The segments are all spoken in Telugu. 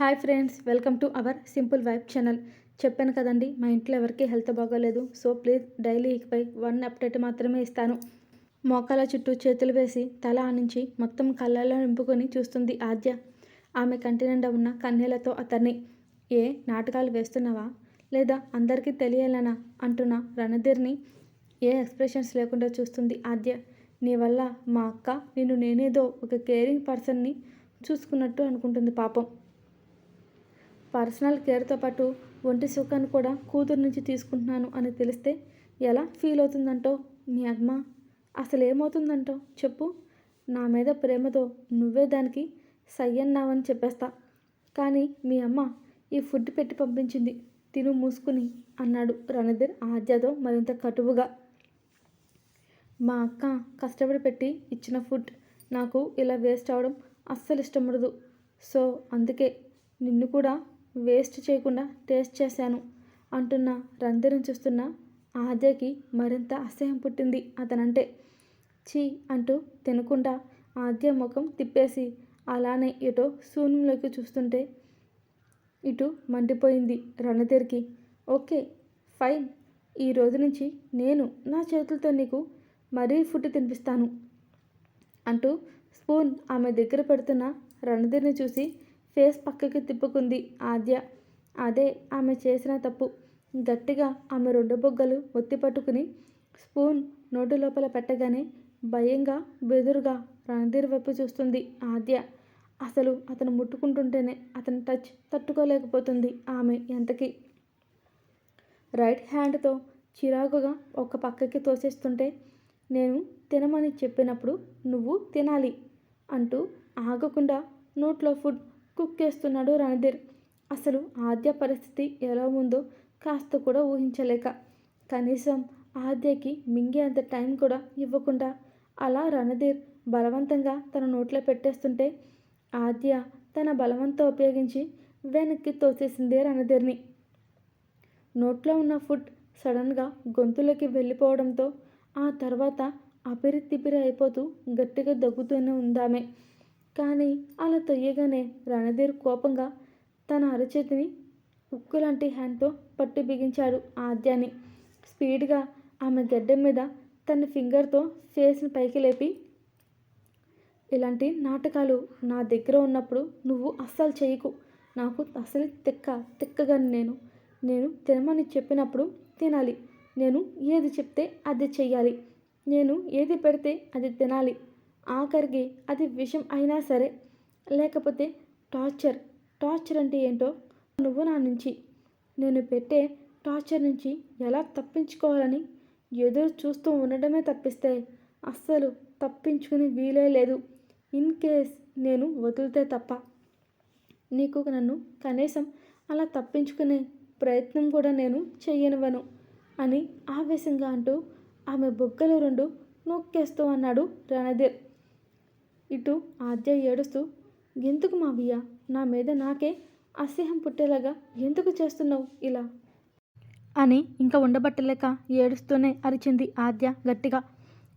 Hi friends welcome to our simple vibe channel. చెప్పాను కదండి మా ఇంట్లో ఎవరికి హెల్త్ బాగోలేదు. సో ప్లీజ్ డైలీ ఇకపై వన్ అప్డేట్ మాత్రమే ఇస్తాను. మోకాల చుట్టూ చేతులు వేసి తల ఆనించి మొత్తం కళ్ళల్లో నింపుకొని చూస్తుంది ఆద్య. ఆమె కంటి నిండా ఉన్న కన్నీళ్ళతో అతన్ని ఏ నాటకాలు వేస్తున్నావా? లేదా అందరికీ తెలియాలనా? అంటున్న రణధీర్ని ఏ ఎక్స్ప్రెషన్స్ లేకుండా చూస్తుంది ఆద్య. నీ వల్ల మా అక్క నిన్ను నేనేదో ఒక కేరింగ్ పర్సన్ని చూసుకున్నట్టు అనుకుంటుంది పాపం. పర్సనల్ కేర్తో పాటు ఒంటి సుఖాన్ని కూడా కూతురు నుంచి తీసుకుంటున్నాను అని తెలిస్తే ఎలా ఫీల్ అవుతుందంటో మీ అమ్మ? అసలు ఏమవుతుందంటో చెప్పు. నా మీద ప్రేమతో నువ్వే దానికి సయ్యన్నావని చెప్పేస్తా. కానీ మీ అమ్మ ఈ ఫుడ్ పెట్టి పంపించింది. తిను మూసుకుని అన్నాడు రణధీర్ ఆద్యతో మరింత కటువుగా. మా అక్క కష్టపడి పెట్టి ఇచ్చిన ఫుడ్ నాకు ఇలా వేస్ట్ అవడం అస్సలు ఇష్టం ఉండదు. సో అందుకే నిన్ను కూడా వేస్ట్ చేయకుండా టేస్ట్ చేశాను అంటున్న రంధ్రం చూస్తున్న ఆద్యకి మరింత అసహ్యం పుట్టింది. అతనంటే చీ అంటూ తినకుండా ఆద్య ముఖం తిప్పేసి అలానే ఇటో శూన్యంలోకి చూస్తుంటే ఇటు మండిపోయింది రణధీర్కి. Okay fine. ఈ రోజు నుంచి నేను నా చేతులతో నీకు మరీ ఫుడ్ తినిపిస్తాను అంటూ స్పూన్ ఆమె దగ్గర పెడుతున్న రణధీర్ని చూసి ఫేస్ పక్కకి తిప్పుకుంది ఆద్య. అదే ఆమె చేసిన తప్పు. గట్టిగా ఆమె రెండు బొగ్గలు ఒత్తి పట్టుకుని స్పూన్ నోటి లోపల పెట్టగానే భయంగా బెదురుగా రణధీర్ వైపు చూస్తుంది ఆద్య. అసలు అతను ముట్టుకుంటుంటేనే అతని టచ్ తట్టుకోలేకపోతుంది ఆమె ఎంతకి. రైట్ హ్యాండ్తో చిరాకుగా ఒక పక్కకి తోసేస్తుంటే నేను తినమని చెప్పినప్పుడు నువ్వు తినాలి అంటూ ఆగకుండా నోట్లో ఫుడ్ కుక్కేస్తున్నాడు రణధీర్. అసలు ఆద్య పరిస్థితి ఎలా ఉందో కాస్త కూడా ఊహించలేక. కనీసం ఆద్యకి మింగే అంత టైం కూడా ఇవ్వకుండా అలా రణధీర్ బలవంతంగా తన నోట్లో పెట్టేస్తుంటే ఆద్య తన బలవంతం ఉపయోగించి వెనక్కి తోసేసిందే రణధీర్ని. నోట్లో ఉన్న ఫుడ్ సడన్గా గొంతులోకి వెళ్ళిపోవడంతో ఆ తర్వాత అపిరి తిపిరి అయిపోతూ గట్టిగా దగ్గుతూనే ఉందామే. కానీ అలా తొయ్యగానే రణధీర్ కోపంగా తన అరచేతిని ఉక్కులాంటి హ్యాండ్తో పట్టి బిగించాడు ఆద్యాన్ని స్పీడ్గా ఆమె గడ్డం మీద తన ఫింగర్తో ఫేస్ని పైకి లేపి ఇలాంటి నాటకాలు నా దగ్గర ఉన్నప్పుడు నువ్వు అస్సలు చేయకు. నాకు అసలు తిక్క తిక్కగా నేను. నేను తినమని చెప్పినప్పుడు తినాలి. నేను ఏది చెప్తే అది చెయ్యాలి. నేను ఏది పెడితే అది తినాలి. ఆఖరికి అది విషం అయినా సరే. లేకపోతే టార్చర్. టార్చర్ అంటే ఏంటో నువ్వు నా నుంచి. నేను పెట్టే టార్చర్ నుంచి ఎలా తప్పించుకోవాలని ఎదురు చూస్తూ ఉండడమే తప్పిస్తే అస్సలు తప్పించుకుని వీలే లేదు. ఇన్ కేస్ నేను వదిలితే తప్ప. నీకు నన్ను కనీసం అలా తప్పించుకునే ప్రయత్నం కూడా నేను చెయ్యనివ్వను అని ఆవేశంగా అంటూ ఆమె బొగ్గలు రెండు నొక్కేస్తూ అన్నాడు రణధీర్. ఇటు ఆద్య ఏడుస్తూ ఎందుకు మావయ్య? నా మీద నాకే అసహ్యం పుట్టేలాగా ఎందుకు చేస్తున్నావు ఇలా? అని ఇంకా ఉండబట్టలేక ఏడుస్తూనే అరిచింది ఆద్య గట్టిగా.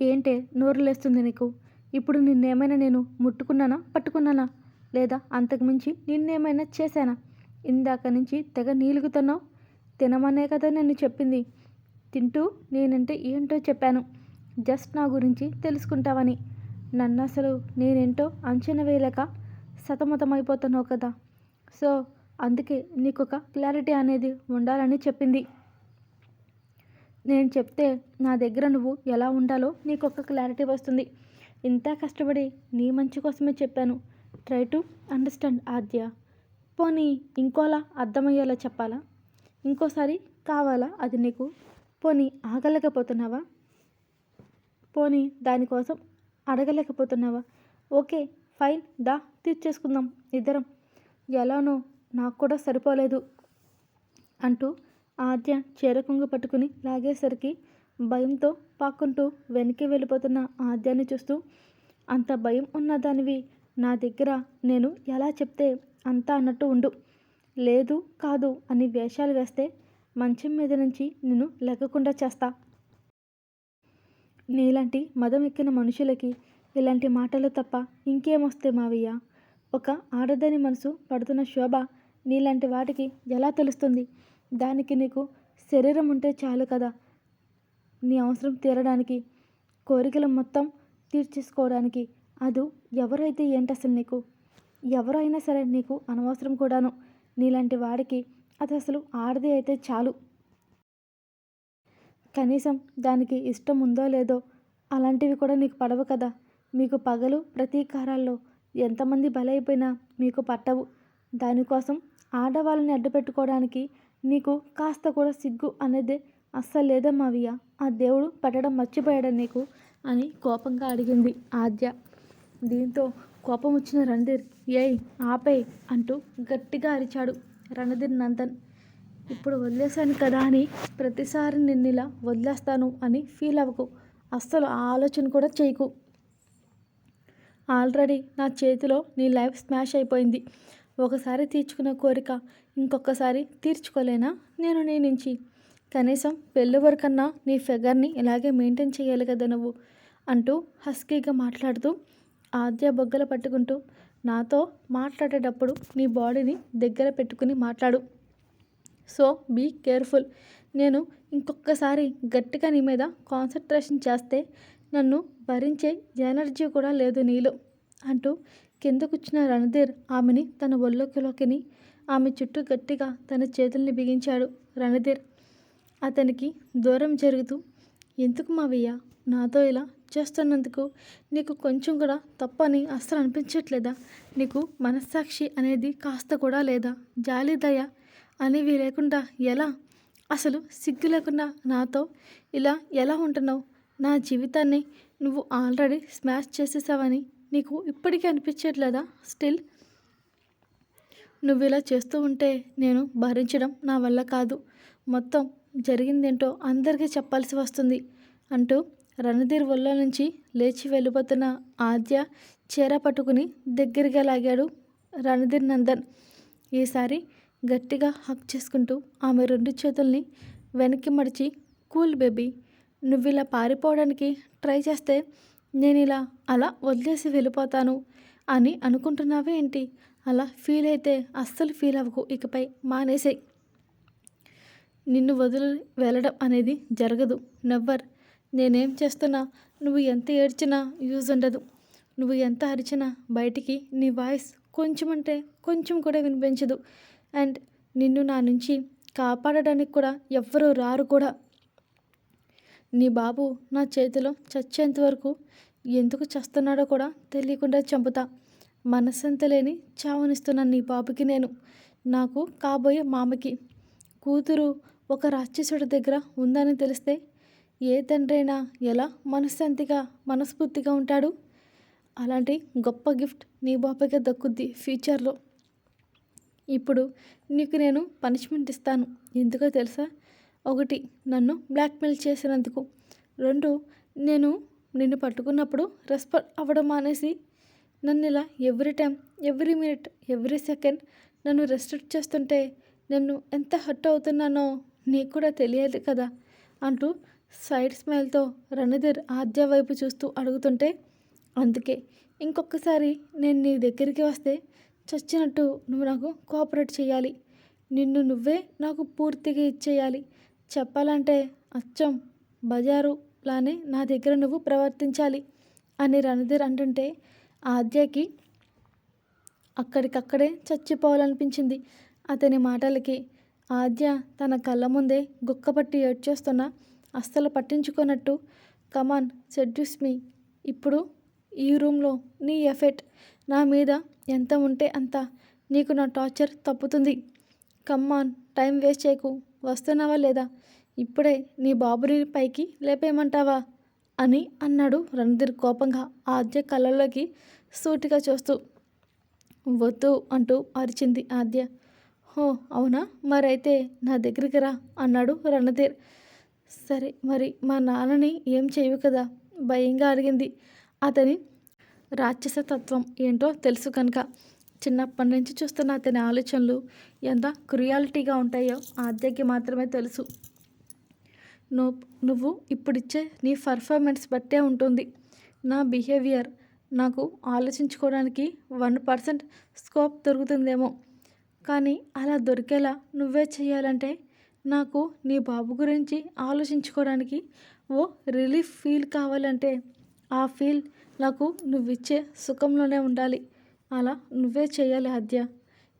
ఏంటే నోరు లేస్తుంది నీకు? ఇప్పుడు నిన్నేమైనా నేను ముట్టుకున్నానా పట్టుకున్నానా? లేదా అంతకుమించి నిన్నేమైనా చేశానా? ఇందాక నుంచి తెగ నీలుగుతున్నావు? తినమనే కదా నేను చెప్పింది. తింటూ నేనంటే ఏంటో చెప్పాను. జస్ట్ నా గురించి తెలుసుకుంటావని. నన్ను అసలు నేనేంటో అంచనా వేయలేక సతమతమైపోతున్నావు కదా. సో అందుకే నీకు ఒక క్లారిటీ అనేది ఉండాలని చెప్పింది. నేను చెప్తే నా దగ్గర నువ్వు ఎలా ఉండాలో నీకు ఒక క్లారిటీ వస్తుంది. ఇంత కష్టపడి నీ మంచి కోసమే చెప్పాను. Try to understand Aadya. పోనీ ఇంకోలా అర్థమయ్యేలా చెప్పాలా? ఇంకోసారి కావాలా అది నీకు? పోనీ ఆగలేకపోతున్నావా? పోనీ దానికోసం అడగలేకపోతున్నావా? ఓకే ఫైన్ దా తీర్చేసుకుందాం ఇద్దరం. ఎలానో నాకు కూడా సరిపోలేదు అంటూ ఆద్య చేరకుంగు పట్టుకుని లాగేసరికి భయంతో పాక్కుంటూ వెనక్కి వెళ్ళిపోతున్న ఆద్యాన్ని చూస్తూ అంత భయం ఉన్న దానివి నా దగ్గర నేను ఎలా చెప్తే అంతా అన్నట్టు ఉండు. లేదు కాదు అని వేషాలు వేస్తే మంచం మీద నుంచి నేను లెక్కకుండా చేస్తా. నీలాంటి మదం ఎక్కిన మనుషులకి ఇలాంటి మాటలు తప్ప ఇంకేమొస్తే మావయ్య? ఒక ఆడదని మనసు పడుతున్న శోభ నీలాంటి వాటికి ఎలా తెలుస్తుంది? దానికి నీకు శరీరం ఉంటే చాలు కదా. నీ అవసరం తీరడానికి కోరికలు మొత్తం తీర్చేసుకోవడానికి. అది ఎవరైతే ఏంటి అసలు నీకు? ఎవరైనా సరే నీకు అనవసరం కూడాను. నీలాంటి వాడికి అది అసలు ఆడది అయితే చాలు. కనీసం దానికి ఇష్టం ఉందో లేదో అలాంటివి కూడా నీకు పడవు కదా. మీకు పగలు ప్రతీకారాల్లో ఎంతమంది బలైపోయినా మీకు పట్టవు. దానికోసం ఆడవాళ్ళని అడ్డుపెట్టుకోవడానికి నీకు కాస్త కూడా సిగ్గు అనేది అస్సలు లేదా మావియ ఆ దేవుడు పట్టడం మర్చిపోయాడు నీకు? అని కోపంగా అడిగింది ఆద్య. దీంతో కోపం వచ్చిన రణధీర్ ఏయ్ ఆపే అంటూ గట్టిగా అరిచాడు రణధీర్ నందన్. ఇప్పుడు వదిలేశాను కదా అని ప్రతిసారి నిన్నిలా వదిలేస్తాను అని ఫీల్ అవ్వకు. అస్సలు ఆ ఆలోచన కూడా చేయకు. ఆల్రెడీ నా చేతిలో నీ లైఫ్ స్మాష్ అయిపోయింది. ఒకసారి తీర్చుకున్న కోరిక ఇంకొకసారి తీర్చుకోలేనా నేను నీ నుంచి? కనీసం పెళ్ళి వరకన్నా నీ ఫిగర్ని ఇలాగే మెయింటైన్ చేయాలి కదా నువ్వు? అంటూ హస్కీగా మాట్లాడుతూ ఆద్య బొగ్గలు పట్టుకుంటూ నాతో మాట్లాడేటప్పుడు నీ బాడీని దగ్గర పెట్టుకుని మాట్లాడు. So be careful. నేను ఇంకొకసారి గట్టిగా నీ మీద కాన్సన్ట్రేషన్ చేస్తే నన్ను భరించే ఎనర్జీ కూడా లేదు నీలో అంటూ కిందకుచ్చిన రణధీర్ ఆమెని తన ఒళ్ళోకిలోకిని ఆమె చుట్టూ గట్టిగా తన చేతుల్ని బిగించాడు రణధీర్. అతనికి దూరం జరుగుతూ ఎందుకు మావయ్య నాతో ఇలా చేస్తున్నందుకు నీకు కొంచెం కూడా తప్పని అస్సలు అనిపించట్లేదా? నీకు మనస్సాక్షి అనేది కాస్త కూడా లేదా? జాలి దయ అనేవి లేకుండా ఎలా? అసలు సిగ్గు లేకుండా నాతో ఇలా ఎలా ఉంటున్నావు? నా జీవితాన్ని నువ్వు ఆల్రెడీ స్మాష్ చేసేసావని నీకు ఇప్పటికీ అనిపించట్లేదా? స్టిల్ నువ్వు ఇలా చేస్తూ ఉంటే నేను భరించడం నా వల్ల కాదు. మొత్తం జరిగిందేంటో అందరికీ చెప్పాల్సి వస్తుంది అంటూ రణధీర్ ఒళ్ళో నుంచి లేచి వెళ్ళిపోతున్న ఆద్య చీర పట్టుకుని దగ్గరగా లాగాడు రణధీర్ నందన్. ఈసారి గట్టిగా హక్ చేసుకుంటూ ఆమె రెండు చేతుల్ని వెనక్కి మడిచి కూల్ బేబీ నువ్వు ఇలా పారిపోవడానికి ట్రై చేస్తే నేను ఇలా అలా వదిలేసి వెళ్ళిపోతాను అని అనుకుంటున్నావే ఏంటి? అలా ఫీల్ అయితే అస్సలు ఫీల్ అవ్వకు ఇకపై మానేసే. నిన్ను వదిలి వెళ్ళడం అనేది జరగదు నెవ్వర్. నేనేం చేస్తున్నా నువ్వు ఎంత ఏడ్చినా యూజ్ ఉండదు. నువ్వు ఎంత అరిచినా బయటికి నీ వాయిస్ కొంచెం అంటే కొంచెం కూడా వినిపించదు. అండ్ నిన్ను నా నుంచి కాపాడడానికి కూడా ఎవ్వరూ రారు కూడా. నీ బాబు నా చేతిలో చచ్చేంత వరకు ఎందుకు చస్తున్నాడో కూడా తెలియకుండా చంపుతా. మనస్సంత లేని చావనిస్తున్నాను నీ బాబుకి నేను నాకు కాబోయే మామకి. కూతురు ఒక రాక్షసుడి దగ్గర ఉందని తెలిస్తే ఏ తండ్రైనా ఎలా మనశ్శాంతిగా మనస్ఫూర్తిగా ఉంటాడు? అలాంటి గొప్ప గిఫ్ట్ నీ బాబాకే దక్కుద్ది ఫ్యూచర్లో. ఇప్పుడు నీకు నేను పనిష్మెంట్ ఇస్తాను. ఎందుకో తెలుసా? ఒకటి నన్ను బ్లాక్మెయిల్ చేసినందుకు. రెండు నేను నిన్ను పట్టుకున్నప్పుడు రెస్పాండ్ అవ్వడం మానేసి నన్ను ఇలా every time every minute every second నన్ను రెస్ట్రిక్ట్ చేస్తుంటే నన్ను ఎంత హర్ట్ అవుతున్నానో నీకు కూడా తెలియదు కదా? అంటూ సైడ్ స్మైల్తో రణధీర్ ఆద్య వైపు చూస్తూ అడుగుతుంటే అందుకే ఇంకొకసారి నేను నీ దగ్గరికి వస్తే చచ్చినట్టు నువ్వు నాకు కోఆపరేట్ చేయాలి. నిన్ను నువ్వే నాకు పూర్తిగా ఇచ్చేయాలి. చెప్పాలంటే అచ్చం బజారు లానే నా దగ్గర నువ్వు ప్రవర్తించాలి అని రణధీర్ అంటుంటే ఆద్యకి అక్కడికక్కడే చచ్చిపోవాలనిపించింది. అతని మాటలకి ఆద్య తన కళ్ళ ముందే గుక్కపట్టి ఏడ్చేస్తున్న అస్సలు పట్టించుకున్నట్టు కమాన్ సెడ్యూస్ మీ. ఇప్పుడు ఈ రూమ్లో నీ ఎఫెక్ట్. నా మీద ఎంత ఉంటే అంత నీకు నా టార్చర్ తప్పుతుంది. కమ్మాన్ టైం వేస్ట్ చేయకు. వస్తున్నావా లేదా? ఇప్పుడే నీ బాబుని పైకి లేపేయమంటావా? అని అన్నాడు రణధీర్ కోపంగా. ఆద్య కళ్ళలోకి సూటిగా చూస్తూ. వద్దు అంటూ అరిచింది ఆద్య. హో అవునా? మరైతే నా దగ్గరికి రా అన్నాడు రణధీర్. సరే మరి మా నాన్నని ఏం చేయవు కదా? భయంగా అడిగింది. అతని రాక్షస తత్వం ఏంటో తెలుసు కనుక. చిన్నప్పటి నుంచి చూస్తున్న అతని ఆలోచనలు ఎంత క్రుయాలిటీగా ఉంటాయో ఆద్యకి మాత్రమే తెలుసు. నువ్వు నువ్వు ఇప్పుడిచ్చే నీ పర్ఫార్మెన్స్ బట్టే ఉంటుంది. నా బిహేవియర్ నాకు ఆలోచించుకోవడానికి వన్ పర్సెంట్ స్కోప్ దొరుకుతుందేమో. కానీ అలా దొరికేలా నువ్వే చేయాలంటే నాకు నీ బాబు గురించి ఆలోచించుకోవడానికి ఓ రిలీఫ్ ఫీల్ కావాలంటే ఆ ఫీల్ నాకు నువ్విచ్చే సుఖంలోనే ఉండాలి. అలా నువ్వే చేయాలి ఆద్య.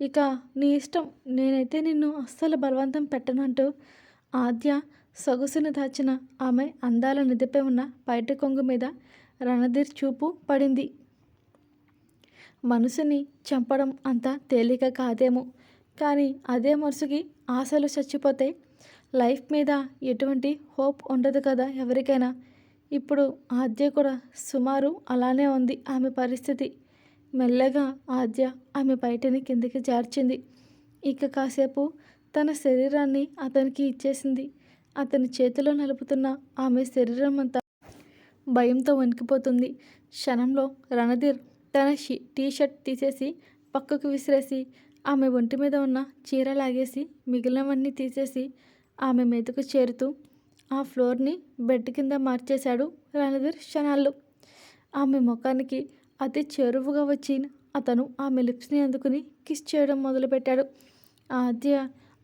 ఇక నీ ఇష్టం నేనైతే నిన్ను అస్సలు బలవంతం పెట్టనంటూ ఆద్య సొగసును దాచిన ఆమె అందాల నిదిపై ఉన్న బయట కొంగు మీద రణధీర్ చూపు పడింది. మనసుని చంపడం అంత తేలిక కాదేమో కానీ అదే మనసుకి ఆశలు చచ్చిపోతే లైఫ్ మీద ఎటువంటి హోప్ ఉండదు కదా ఎవరికైనా. ఇప్పుడు ఆద్య కూడా సుమారు అలానే ఉంది. ఆమె పరిస్థితి మెల్లగా ఆద్య ఆమె బయటని కిందికి జార్చింది. ఇక కాసేపు తన శరీరాన్ని అతనికి ఇచ్చేసింది. అతని చేతిలో నలుపుతున్న ఆమె శరీరం అంతా భయంతో వణికిపోతుంది. క్షణంలో రణధీర్ తన షీ టీ షర్ట్ తీసేసి పక్కకు విసిరేసి ఆమె ఒంటి మీద ఉన్న చీర లాగేసి మిగిలినవన్నీ తీసేసి ఆమె మీదకు చేరుతూ ఆ ఫ్లోర్ని బెడ్ కింద మార్చేశాడు రణధీర్ క్షణాల్లో. ఆమె ముఖానికి అతి చేరువుగా వచ్చి అతను ఆమె లిప్స్ని అందుకుని కిస్ చేయడం మొదలుపెట్టాడు. ఆద్య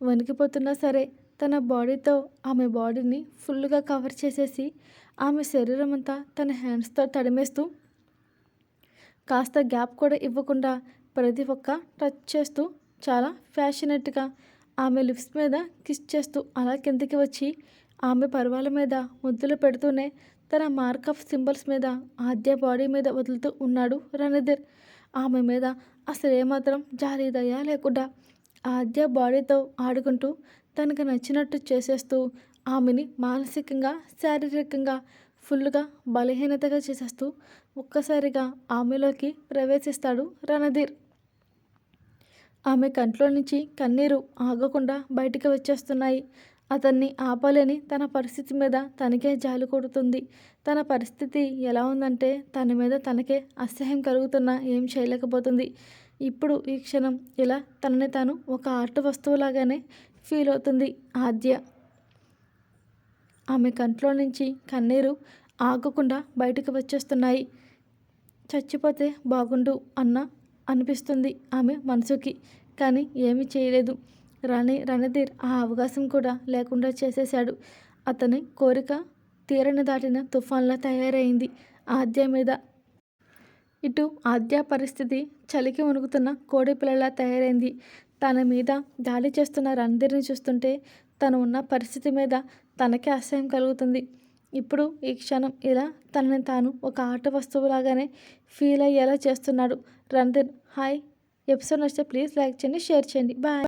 వణికిపోతున్నా సరే తన బాడీతో ఆమె బాడీని ఫుల్గా కవర్ చేసేసి ఆమె శరీరం అంతా తన హ్యాండ్స్తో తడిమేస్తూ కాస్త గ్యాప్ కూడా ఇవ్వకుండా ప్రతి ఒక్క టచ్ చేస్తూ చాలా ఫ్యాషనెట్గా ఆమె లిప్స్ మీద కిస్ చేస్తూ అలా కిందకి వచ్చి ఆమె పర్వాల మీద ముద్దులు పెడుతూనే తన మార్క్ ఆఫ్ సింబల్స్ మీద ఆద్య బాడీ మీద వదులుతూ ఉన్నాడు రణధీర్. ఆమె మీద అసలు ఏమాత్రం జారీదయా లేకుండా ఆద్య బాడీతో ఆడుకుంటూ తనకు నచ్చినట్టు చేసేస్తూ ఆమెని మానసికంగా శారీరకంగా ఫుల్గా బలహీనతగా చేసేస్తూ ఒక్కసారిగా ఆమెలోకి ప్రవేశిస్తాడు రణధీర్. ఆమె కంట్లో నుంచి కన్నీరు ఆగకుండా బయటికి వచ్చేస్తున్నాయి. అతన్ని ఆపలేని తన పరిస్థితి మీద తనకే జాలి కొడుతుంది. తన పరిస్థితి ఎలా ఉందంటే తన మీద తనకే అసహ్యం కలుగుతున్నా ఏం చేయలేకపోతుంది. ఇప్పుడు ఈ క్షణం ఇలా తనని తాను ఒక ఆర్ట్ వస్తువులాగానే ఫీల్ అవుతుంది ఆద్య. ఆమె కంట్లో నుంచి కన్నీరు ఆగకుండా బయటకు వచ్చేస్తున్నాయి. చచ్చిపోతే బాగుండు అన్న అనిపిస్తుంది ఆమె మనసుకి కానీ ఏమీ చేయలేదు. రాణి రణధీర్ ఆ అవకాశం కూడా లేకుండా చేసేశాడు. అతని కోరిక తీరని దాటిన తుఫాన్లా తయారైంది ఆద్య మీద. ఇటు ఆద్య పరిస్థితి చలికి వణుకుతున్న కోడిపిల్లలా తయారైంది. తన మీద దాడి చేస్తున్న రణధీర్ని చూస్తుంటే తను ఉన్న పరిస్థితి మీద తనకే అసహ్యం కలుగుతుంది. ఇప్పుడు ఈ క్షణం ఇలా తనని తాను ఒక ఆట వస్తువులాగానే ఫీల్ అయ్యేలా చేస్తున్నాడు రణధీర్. హాయ్ ఎపిసోడ్ నచ్చితే ప్లీజ్ లైక్ చేయండి షేర్ చేయండి. బాయ్.